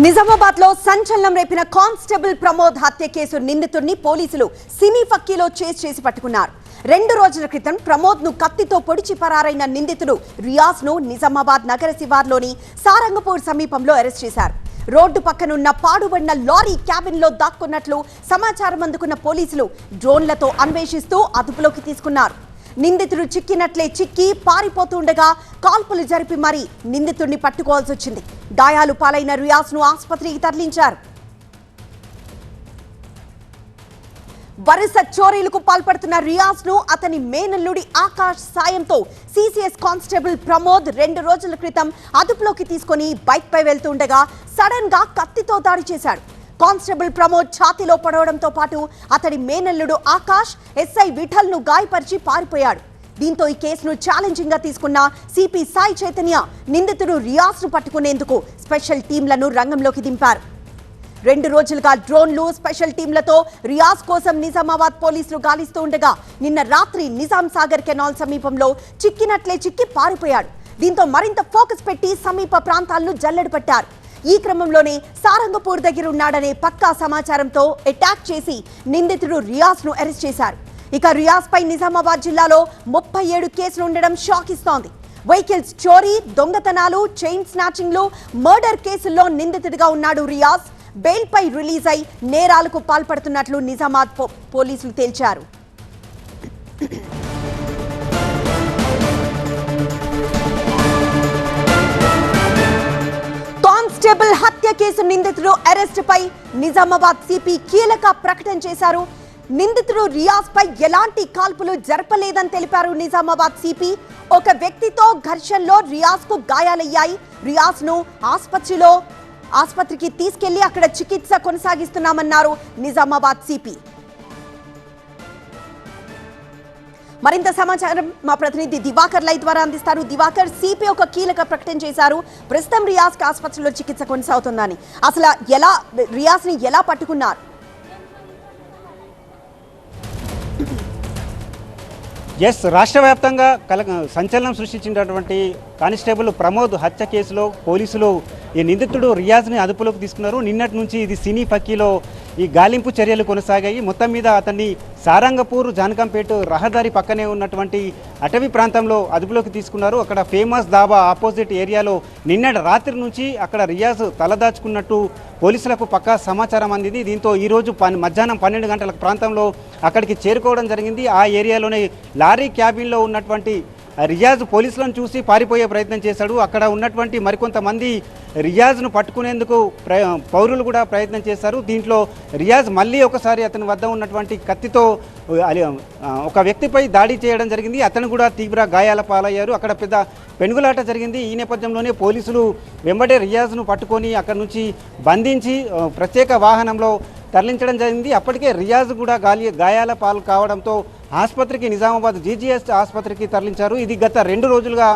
నిజామాబాద్లో సంచలనం రేపిన కానిస్టేబుల్ ప్రమోద్ హత్య కేసు నిందితుడిని పోలీసులు సినీ ఫక్కీలో చేసి చేసి పట్టుకున్నారు. రెండు రోజుల క్రితం ప్రమోద్ను కత్తితో పొడిచి పరారైన నిందితుడు రియాజ్ను నిజామాబాద్ నగర శివార్లోని సారంగపూర్ సమీపంలో అరెస్ట్ చేశారు. రోడ్డు పక్కనున్న పాడుబడిన లారీ క్యాబిన్లో దాక్కున్నట్లు సమాచారం అందుకున్న పోలీసులు డ్రోన్లతో అన్వేషిస్తూ అదుపులోకి తీసుకున్నారు. నిందితుడు చిక్కినట్లే చిక్కి పారిపోతుండగా కాల్పులు జరిపి మరీ నిందితుడిని పట్టుకోవాల్సి వచ్చింది. గాయాలు పాలైన రియాజ్ను ఆసుపత్రికి తరలించారు. వరుస చోరీలకు పాల్పడుతున్న రియాజ్ను అతని మేనల్లుడి ఆకాష్ సాయంతో సిసిఎస్ కానిస్టేబుల్ ప్రమోద్ రెండు రోజుల క్రితం అదుపులోకి తీసుకొని బైక్ పై వెళ్తుండగా సడన్గా కత్తితో దాడి చేశాడు. కానిస్టేబుల్ ప్రమోద్ ఛాతీలో పడవడంతో పాటు అతడి మేనల్లుడు ఆకాష్ ఎస్ఐ విఠల్ను గాయపరిచి పారిపోయాడు. దీంతో ఈ కేసును ఛాలెంజింగ్గా తీసుకున్న సిపి సాయి చైతన్య నిందితుడు రియాజ్ను పట్టుకునేందుకు స్పెషల్ టీంలను రంగంలోకి దింపారు. రెండు రోజులుగా డ్రోన్లు స్పెషల్ టీంలతో రియాజ్ కోసం నిజామాబాద్ పోలీసులు గాలిస్తూ ఉండగా నిన్న రాత్రి నిజాం సాగర్ కెనాల్ సమీపంలో చిక్కినట్లే చిక్కి పారిపోయాడు. దీంతో మరింత ఫోకస్ పెట్టి సమీప ప్రాంతాలను జల్లెడ పట్టారు. ఈ క్రమంలోనే సారంగపూర్ దగ్గర ఉన్నాడనే పక్కా సమాచారంతో అటాక్ చేసి నిందితుడు రియాజ్ను అరెస్ట్ చేశారు. ఇక రియాజ్ పై నిజామాబాద్ జిల్లాలో ముప్పై ఏడు కేసులు ఉండడం షాక్ ఇస్తోంది వెహికల్స్ చోరీ దొంగతనాలు చైన్ స్నాచింగ్లు మర్డర్ కేసుల్లో నిందితుడిగా ఉన్నాడు రియాజ్. బెయిల్ పై రిలీజ్ అయి నేరాలకు పాల్పడుతున్నట్లు నిజామాబాద్ పోలీసులు తేల్చారు. కానిస్టేబుల్ హత్య కేసు నిందితుడు అరెస్టుపై నిజామాబాద్ సిపి కీలక ప్రకటన చేశారు. నిందితుడు రియాజ్ పై ఎలాంటి కాల్పులు జరపలేదని తెలిపారు నిజామాబాద్ సిపి ఒక వ్యక్తితో ఘర్షణలో రియాజ్కు గాయాలయ్యాయి. రియాజ్ను ఆసుపత్రిలో ఆసుపత్రికి తీసుకెళ్ళి అక్కడ చికిత్స కొనసాగిస్తున్నామన్నారు నిజామాబాద్ సిపి మరింత సమాచారం మా ప్రతినిధి దివాకర్ లై ద్వారా అందిస్తారు. దివాకర్ సిపి ఒక కీలక ప్రకటన చేశారు. ప్రస్తుతం రియాజ్ ఆసుపత్రిలో చికిత్స కొనసాగుతుందని. అసలు ఎలా రియాజ్ని ఎలా పట్టుకున్నారు? ఎస్ రాష్ట్ర వ్యాప్తంగా కల సంచలనం సృష్టించినటువంటి కానిస్టేబుల్ ప్రమోద్ హత్య కేసులో పోలీసులు ఈ నిందితుడు రియాజ్ని అదుపులోకి తీసుకున్నారు. నిన్నటి నుంచి ఇది సినీ పక్కీలో ఈ గాలింపు చర్యలు కొనసాగాయి. మొత్తం మీద అతన్ని సారంగపూర్ జానకంపేట రహదారి పక్కనే ఉన్నటువంటి అటవీ ప్రాంతంలో అదుపులోకి తీసుకున్నారు. అక్కడ ఫేమస్ దాబా ఆపోజిట్ ఏరియాలో నిన్నటి రాత్రి నుంచి అక్కడ రియాజ్ తలదాచుకున్నట్టు పోలీసులకు పక్కా సమాచారం అందింది. దీంతో ఈరోజు ప మధ్యాహ్నం పన్నెండు గంటల ప్రాంతంలో అక్కడికి చేరుకోవడం జరిగింది. ఆ ఏరియాలోనే లారీ క్యాబిన్లో ఉన్నటువంటి రియాజ్ పోలీసులను చూసి పారిపోయే ప్రయత్నం చేశాడు. అక్కడ ఉన్నటువంటి మరికొంతమంది రియాజ్ను పట్టుకునేందుకు ప్ర పౌరులు కూడా ప్రయత్నం చేశారు. దీంట్లో రియాజ్ మళ్ళీ ఒకసారి అతని వద్ద ఉన్నటువంటి కత్తితో ఒక వ్యక్తిపై దాడి చేయడం జరిగింది. అతను కూడా తీవ్ర గాయాల పాలయ్యారు. అక్కడ పెద్ద పెనుగులాట జరిగింది. ఈ నేపథ్యంలోనే పోలీసులు వెంబడే రియాజ్ను పట్టుకొని అక్కడ నుంచి బంధించి ప్రత్యేక వాహనంలో తరలించడం జరిగింది. అప్పటికే రియాజ్ కూడా గాలి గాయాల పాలు కావడంతో ఆసుపత్రికి నిజామాబాద్ జీజీఎస్ ఆసుపత్రికి తరలించారు. ఇది గత రెండు రోజులుగా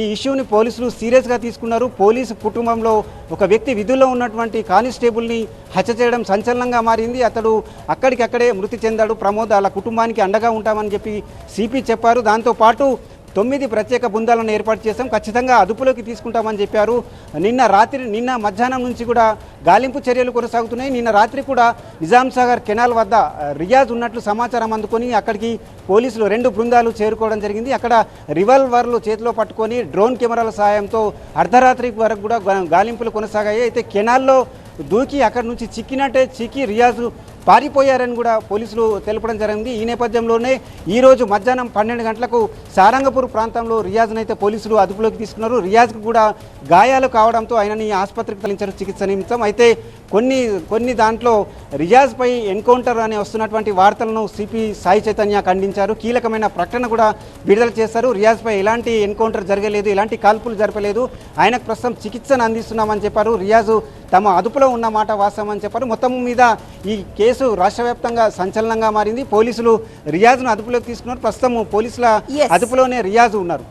ఈ ఇష్యూని పోలీసులు సీరియస్గా తీసుకున్నారు. పోలీసు కుటుంబంలో ఒక వ్యక్తి విధుల్లో ఉన్నటువంటి కానిస్టేబుల్ని హత్య చేయడం సంచలనంగా మారింది. అతడు అక్కడికక్కడే మృతి చెందాడు. ప్రమోద్ వాళ్ళ కుటుంబానికి అండగా ఉంటామని చెప్పి సిపి చెప్పారు. దాంతోపాటు తొమ్మిది ప్రత్యేక బృందాలను ఏర్పాటు చేశాం. ఖచ్చితంగా అదుపులోకి తీసుకుంటామని చెప్పారు. నిన్న రాత్రి నిన్న మధ్యాహ్నం నుంచి కూడా గాలింపు చర్యలు కొనసాగుతున్నాయి. నిన్న రాత్రి కూడా నిజాం సాగర్ కెనాల్ వద్ద రియాజ్ ఉన్నట్లు సమాచారం అందుకొని అక్కడికి పోలీసులు రెండు బృందాలు చేరుకోవడం జరిగింది. అక్కడ రివాల్వర్లు చేతిలో పట్టుకొని డ్రోన్ కెమెరాల సహాయంతో అర్ధరాత్రి వరకు కూడా గాలింపులు కొనసాగాయి. అయితే కెనాల్లో దూకి అక్కడి నుంచి చిక్కినట్టే చిక్కి రియాజు పారిపోయారని కూడా పోలీసులు తెలపడం జరిగింది. ఈ నేపథ్యంలోనే ఈ రోజు మధ్యాహ్నం పన్నెండు గంటలకు సారంగపూర్ ప్రాంతంలో రియాజ్ను అయితే పోలీసులు అదుపులోకి తీసుకున్నారు. రియాజ్కు కూడా గాయాలు కావడంతో ఆయనని ఆసుపత్రికి తరలించారు చికిత్స నిమిత్తం. అయితే కొన్ని కొన్ని దాంట్లో రియాజ్పై ఎన్కౌంటర్ అని వస్తున్నటువంటి వార్తలను సిపి సాయి చైతన్య ఖండించారు. కీలకమైన ప్రకటన కూడా విడుదల చేశారు. రియాజ్పై ఎలాంటి ఎన్కౌంటర్ జరగలేదు ఎలాంటి కాల్పులు జరపలేదు. ఆయనకు ప్రస్తుతం చికిత్సను అందిస్తున్నామని చెప్పారు. రియాజు తమ అదుపులో ఉన్న మాట వాస్తవమని చెప్పారు. మొత్తం మీద ఈ కేసు రాష్ట్ర వ్యాప్తంగా సంచలనంగా మారింది. పోలీసులు రియాజ్ను అదుపులోకి తీసుకున్నారు. ప్రస్తుతం పోలీసుల. అదుపులోనే రియాజ్ ఉన్నారు.